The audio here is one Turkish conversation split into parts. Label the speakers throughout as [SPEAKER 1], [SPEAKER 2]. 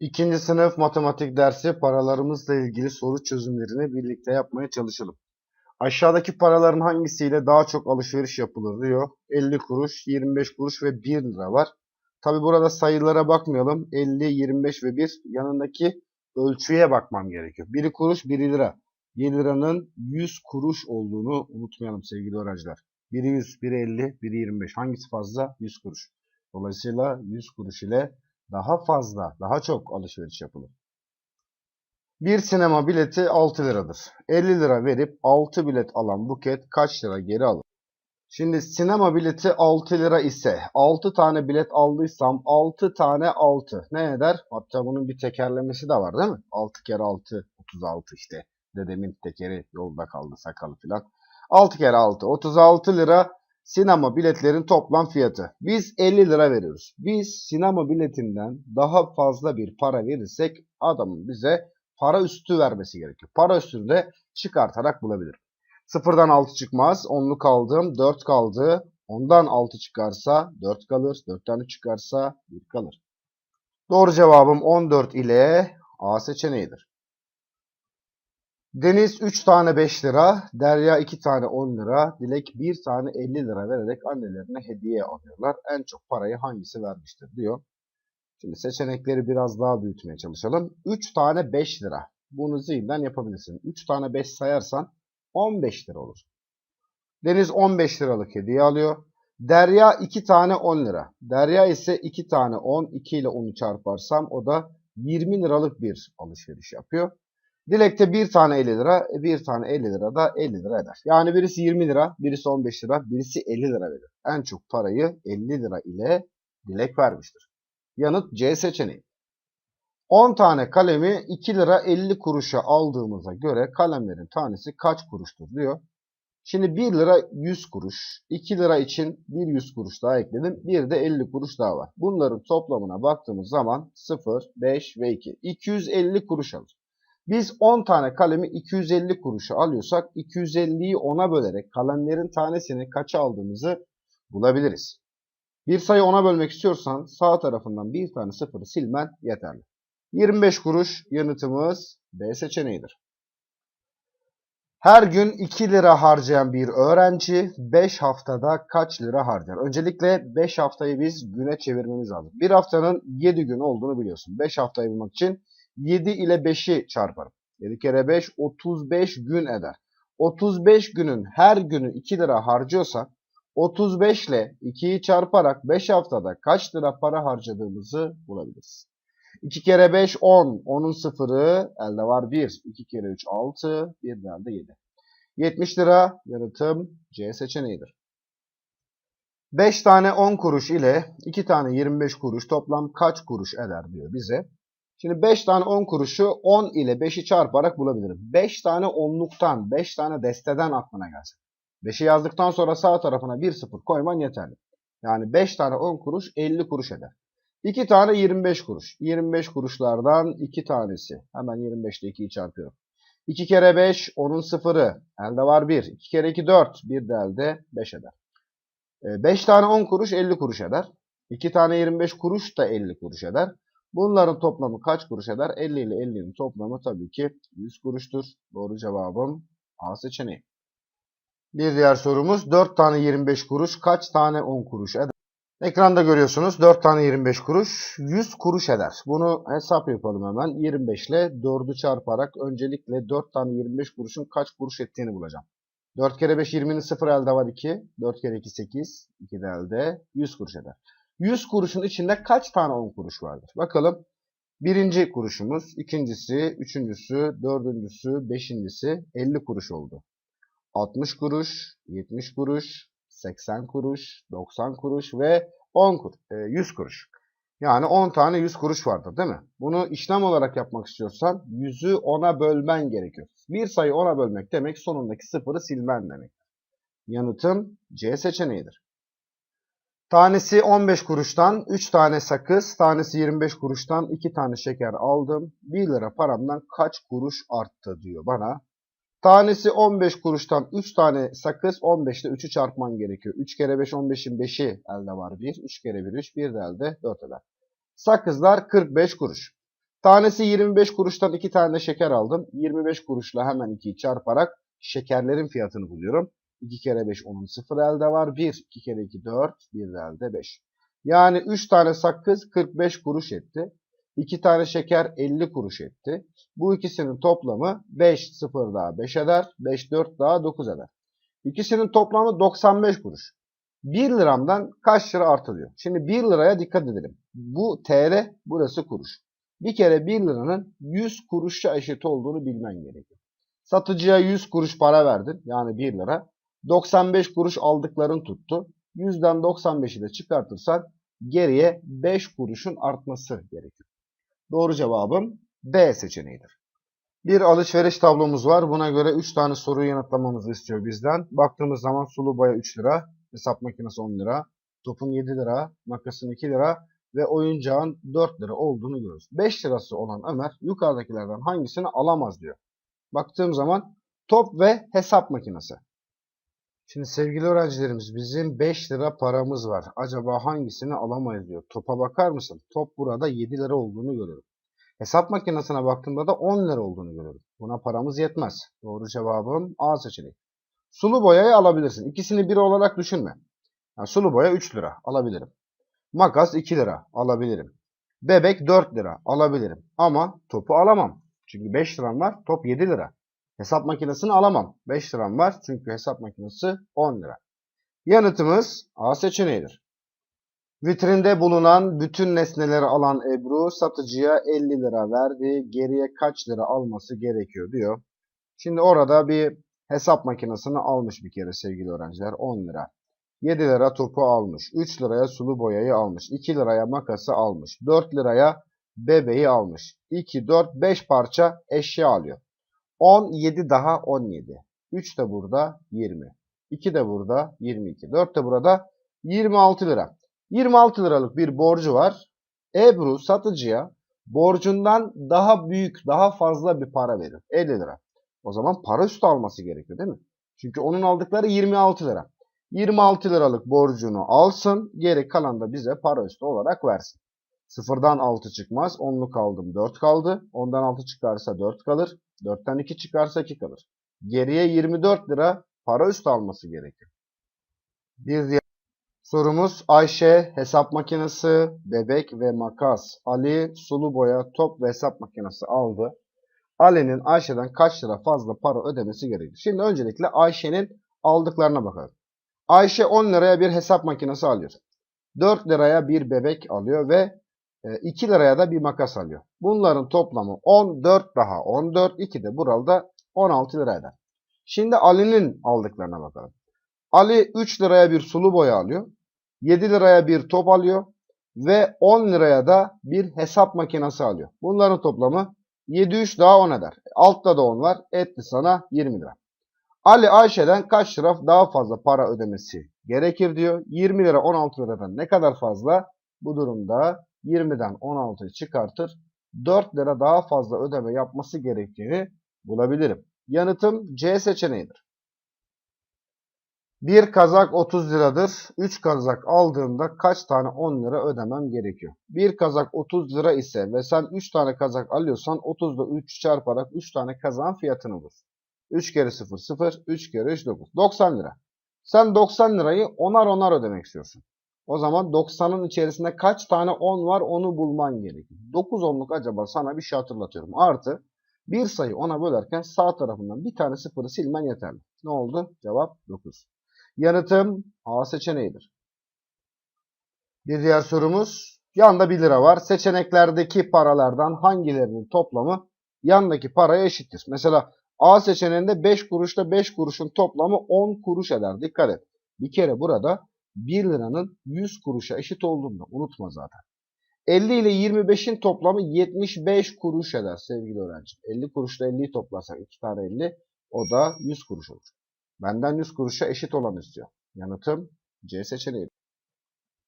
[SPEAKER 1] İkinci sınıf matematik dersi paralarımızla ilgili soru çözümlerini birlikte yapmaya çalışalım. Aşağıdaki paraların hangisiyle daha çok alışveriş yapılır diyor. 50 kuruş, 25 kuruş ve 1 lira var. Tabi burada sayılara bakmayalım. 50, 25 ve 1 yanındaki ölçüye bakmam gerekiyor. Biri kuruş, biri lira. 1 liranın 100 kuruş olduğunu unutmayalım sevgili öğrenciler. Biri 100, biri 50, biri 25. Hangisi fazla? 100 kuruş. Dolayısıyla 100 kuruş ile daha fazla, daha çok alışveriş yapılır. Bir sinema bileti 6 liradır. 50 lira verip 6 bilet alan Buket kaç lira geri alır? Şimdi sinema bileti 6 lira ise 6 tane bilet aldıysam 6 tane 6 ne eder? Hatta bunun bir tekerlemesi de var değil mi? 6 kere 6 36 işte. Dedemin tekeri yolda kaldı sakalı filan. 6 kere 6 36 lira sinema biletlerin toplam fiyatı. Biz 50 lira veriyoruz. Biz sinema biletinden daha fazla bir para verirsek adamın bize para üstü vermesi gerekiyor. Para üstünü de çıkartarak bulabilirim. Sıfırdan 6 çıkmaz. 10'luk aldım. 4 kaldı. Ondan 6 çıkarsa 4 kalır. 4'ten 3 çıkarsa 1 kalır. Doğru cevabım 14 ile A seçeneğidir. Deniz 3 tane 5 lira, Derya 2 tane 10 lira, Dilek 1 tane 50 lira vererek annelerine hediye alıyorlar. En çok parayı hangisi vermiştir diyor. Şimdi seçenekleri biraz daha büyütmeye çalışalım. 3 tane 5 lira. Bunu zihinden yapabilirsin. 3 tane 5 sayarsan 15 lira olur. Deniz 15 liralık hediye alıyor. Derya 2 tane 10 lira. Derya ise 2 tane 10. 2 ile 10'u çarparsam o da 20 liralık bir alışveriş yapıyor. Dilek'te bir tane 50 lira, bir tane 50 lira da 50 lira eder. Yani birisi 20 lira, birisi 15 lira, birisi 50 lira verir. En çok parayı 50 lira ile Dilek vermiştir. Yanıt C seçeneği. 10 tane kalemi 2 lira 50 kuruşa aldığımıza göre kalemlerin tanesi kaç kuruştur diyor. Şimdi 1 lira 100 kuruş, 2 lira için bir 100 kuruş daha ekledim. Bir de 50 kuruş daha var. Bunların toplamına baktığımız zaman 0, 5 ve 2. 250 kuruş alır. Biz 10 tane kalemi 250 kuruşa alıyorsak 250'yi 10'a bölerek kalemlerin tanesini kaça aldığımızı bulabiliriz. Bir sayı 10'a bölmek istiyorsan sağ tarafından bir tane sıfırı silmen yeterli. 25 kuruş yanıtımız B seçeneğidir. Her gün 2 lira harcayan bir öğrenci 5 haftada kaç lira harcar? Öncelikle 5 haftayı biz güne çevirmemiz lazım. Bir haftanın 7 gün olduğunu biliyorsun. 5 haftayı bulmak için 7 ile 5'i çarparım. 7 kere 5 35 gün eder. 35 günün her günü 2 lira harcıyorsak 35 ile 2'yi çarparak 5 haftada kaç lira para harcadığımızı bulabiliriz. 2 kere 5 10. 10'un sıfırı elde var 1. 2 kere 3 6. 1 de elde 7. 70 lira yanıtım C seçeneğidir. 5 tane 10 kuruş ile 2 tane 25 kuruş toplam kaç kuruş eder diyor bize. Şimdi 5 tane 10 kuruşu 10 ile 5'i çarparak bulabilirim. 5 tane 10'luktan, 5 tane desteden aklına gelsin. 5'i yazdıktan sonra sağ tarafına 1 sıfır koyman yeterli. Yani 5 tane 10 kuruş 50 kuruş eder. 2 tane 25 kuruş. 25 kuruşlardan 2 tanesi. Hemen 25 ile 2'yi çarpıyorum. 2 kere 5 onun sıfırı. Elde var 1. 2 kere 2 4. 1 de elde 5 eder. 5 tane 10 kuruş 50 kuruş eder. 2 tane 25 kuruş da 50 kuruş eder. Bunların toplamı kaç kuruş eder? 50 ile 50'nin toplamı tabii ki 100 kuruştur. Doğru cevabım A seçeneği. Bir diğer sorumuz 4 tane 25 kuruş kaç tane 10 kuruş eder? Ekranda görüyorsunuz 4 tane 25 kuruş 100 kuruş eder. Bunu hesap yapalım hemen. 25 ile 4'ü çarparak öncelikle 4 tane 25 kuruşun kaç kuruş ettiğini bulacağım. 4 kere 5 20'nin 0 elde var 2. 4 kere 2 8. 2 de elde 100 kuruş eder. 100 kuruşun içinde kaç tane 10 kuruş vardır? Bakalım. Birinci kuruşumuz, ikincisi, üçüncüsü, dördüncüsü, beşincisi 50 kuruş oldu. 60 kuruş, 70 kuruş, 80 kuruş, 90 kuruş ve 10 kuruş, 100 kuruş. Yani 10 tane 100 kuruş vardır değil mi? Bunu işlem olarak yapmak istiyorsan 100'ü 10'a bölmen gerekiyor. Bir sayı 10'a bölmek demek sonundaki sıfırı silmen demek. Yanıtım C seçeneğidir. Tanesi 15 kuruştan 3 tane sakız, tanesi 25 kuruştan 2 tane şeker aldım. 1 lira paramdan kaç kuruş arttı diyor bana. Tanesi 15 kuruştan 3 tane sakız 15 ile 3'ü çarpman gerekiyor. 3 kere 5 15'in 5'i elde var 1. 3 kere 1 3 1 de elde 4 eder. Sakızlar 45 kuruş. Tanesi 25 kuruştan 2 tane şeker aldım. 25 kuruşla hemen 2'yi çarparak şekerlerin fiyatını buluyorum. 2 kere 5 onun 0 elde var. 1, 2 kere 2 4, 1 de elde 5. Yani 3 tane sakız 45 kuruş etti. 2 tane şeker 50 kuruş etti. Bu ikisinin toplamı 5 0 daha 5 eder. 5 4 daha 9 eder. İkisinin toplamı 95 kuruş. 1 liramdan kaç lira artılıyor? Şimdi 1 liraya dikkat edelim. Bu TL, burası kuruş. Bir kere 1 liranın 100 kuruşa eşit olduğunu bilmen gerekiyor. Satıcıya 100 kuruş para verdin. Yani 1 lira. 95 kuruş aldıkların tuttu. 100'den 95'i de çıkartırsan geriye 5 kuruşun artması gerekiyor. Doğru cevabım B seçeneğidir. Bir alışveriş tablomuz var. Buna göre 3 tane soruyu yanıtlamamızı istiyor bizden. Baktığımız zaman sulu boya 3 lira, hesap makinesi 10 lira, topun 7 lira, makasın 2 lira ve oyuncağın 4 lira olduğunu görüyoruz. 5 lirası olan Ömer yukarıdakilerden hangisini alamaz diyor. Baktığım zaman top ve hesap makinesi. Şimdi sevgili öğrencilerimiz bizim 5 lira paramız var. Acaba hangisini alamayız diyor. Topa bakar mısın? Top burada 7 lira olduğunu görüyorum. Hesap makinesine baktığımda da 10 lira olduğunu görüyorum. Buna paramız yetmez. Doğru cevabım A seçeneği. Sulu boyayı alabilirsin. İkisini bir olarak düşünme. Yani sulu boya 3 lira alabilirim. Makas 2 lira alabilirim. Bebek 4 lira alabilirim. Ama topu alamam. Çünkü 5 liram var. Top 7 lira. Hesap makinesini alamam. 5 liram var. Çünkü hesap makinesi 10 lira. Yanıtımız A seçeneğidir. Vitrinde bulunan bütün nesneleri alan Ebru satıcıya 50 lira verdi. Geriye kaç lira alması gerekiyor diyor. Şimdi orada bir hesap makinesini almış bir kere sevgili öğrenciler 10 lira. 7 lira topu almış. 3 liraya sulu boyayı almış. 2 liraya makası almış. 4 liraya bebeği almış. 2, 4, 5 parça eşya alıyor. 10, 7 daha 17. 3 de burada 20. 2 de burada 22. 4 de burada 26 lira. 26 liralık bir borcu var. Ebru satıcıya borcundan daha büyük, daha fazla bir para verir. 50 lira. O zaman para üstü alması gerekiyor değil mi? Çünkü onun aldıkları 26 lira. 26 liralık borcunu alsın, geri kalan da bize para üstü olarak versin. Sıfırdan 6 çıkmaz. 10'luk aldım 4 kaldı. Ondan 6 çıkarsa 4 kalır. 4'ten 2 çıkarsa 2 kalır. Geriye 24 lira para üstü alması gerekir. Bir diğer sorumuz Ayşe hesap makinesi, bebek ve makas. Ali sulu boya, top ve hesap makinesi aldı. Ali'nin Ayşe'den kaç lira fazla para ödemesi gerekir? Şimdi öncelikle Ayşe'nin aldıklarına bakalım. Ayşe 10 liraya bir hesap makinesi alıyor. 4 liraya bir bebek alıyor ve 2 e, liraya da bir makas alıyor. Bunların toplamı 14 daha 14, 2 de burada 16 lira eder. Şimdi Ali'nin aldıklarına bakalım. Ali 3 liraya bir sulu boya alıyor. 7 liraya bir top alıyor. Ve 10 liraya da bir hesap makinesi alıyor. Bunların toplamı 7 3 daha 10 eder. Altta da 10 var. Etti sana 20 lira. Ali Ayşe'den kaç lira daha fazla para ödemesi gerekir diyor. 20 lira 16 liradan ne kadar fazla? Bu durumda 20'den 16'yı çıkartır. 4 lira daha fazla ödeme yapması gerektiğini bulabilirim. Yanıtım C seçeneğidir. Bir kazak 30 liradır. 3 kazak aldığımda kaç tane 10 lira ödemem gerekiyor? Bir kazak 30 lira ise ve sen 3 tane kazak alıyorsan 30 ile 3 çarparak 3 tane kazağın fiyatını bul. 3 kere 0 0, 3 kere 3 9. 90 lira. Sen 90 lirayı onar onar ödemek istiyorsun. O zaman 90'ın içerisinde kaç tane 10 var onu bulman gerekiyor. 9 onluk acaba sana bir şey hatırlatıyorum. Artı bir sayı 10'a bölerken sağ tarafından bir tane sıfırı silmen yeterli. Ne oldu? Cevap 9. Yanıtım A seçeneğidir. Bir diğer sorumuz. Yanda 1 lira var. Seçeneklerdeki paralardan hangilerinin toplamı yandaki paraya eşittir? Mesela A seçeneğinde 5 kuruşla 5 kuruşun toplamı 10 kuruş eder. Dikkat et. Bir kere burada 1 liranın 100 kuruşa eşit olduğunu unutma zaten. 50 ile 25'in toplamı 75 kuruş eder sevgili öğrenci. 50 kuruşla 50'yi toplarsak 2 tane 50 o da 100 kuruş olur. Benden 100 kuruşa eşit olan istiyor. Yanıtım C seçeneği.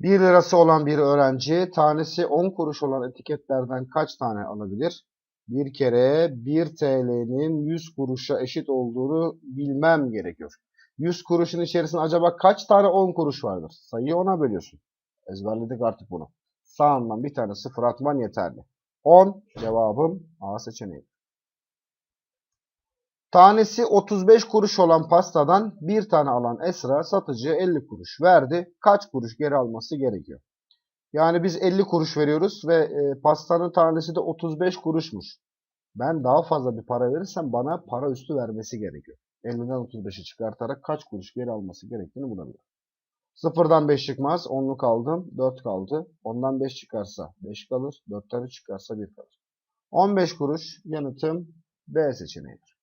[SPEAKER 1] 1 lirası olan bir öğrenci tanesi 10 kuruş olan etiketlerden kaç tane alabilir? Bir kere 1 TL'nin 100 kuruşa eşit olduğunu bilmem gerekiyor. 100 kuruşun içerisinde acaba kaç tane 10 kuruş vardır? Sayıyı ona bölüyorsun. Ezberledik artık bunu. Sağından bir tane sıfır atman yeterli. 10. Cevabım A seçeneği. Tanesi 35 kuruş olan pastadan bir tane alan Esra satıcıya 50 kuruş verdi. Kaç kuruş geri alması gerekiyor? Yani biz 50 kuruş veriyoruz ve e, pastanın tanesi de 35 kuruşmuş. Ben daha fazla bir para verirsem bana para üstü vermesi gerekiyor. 50'den 35'i çıkartarak kaç kuruş geri alması gerektiğini bulabilirim. Sıfırdan 5 çıkmaz. 10'luk aldım. 4 kaldı. Ondan 5 çıkarsa 5 kalır. 4'ten 3 çıkarsa 1 kalır. 15 kuruş yanıtım B seçeneğidir.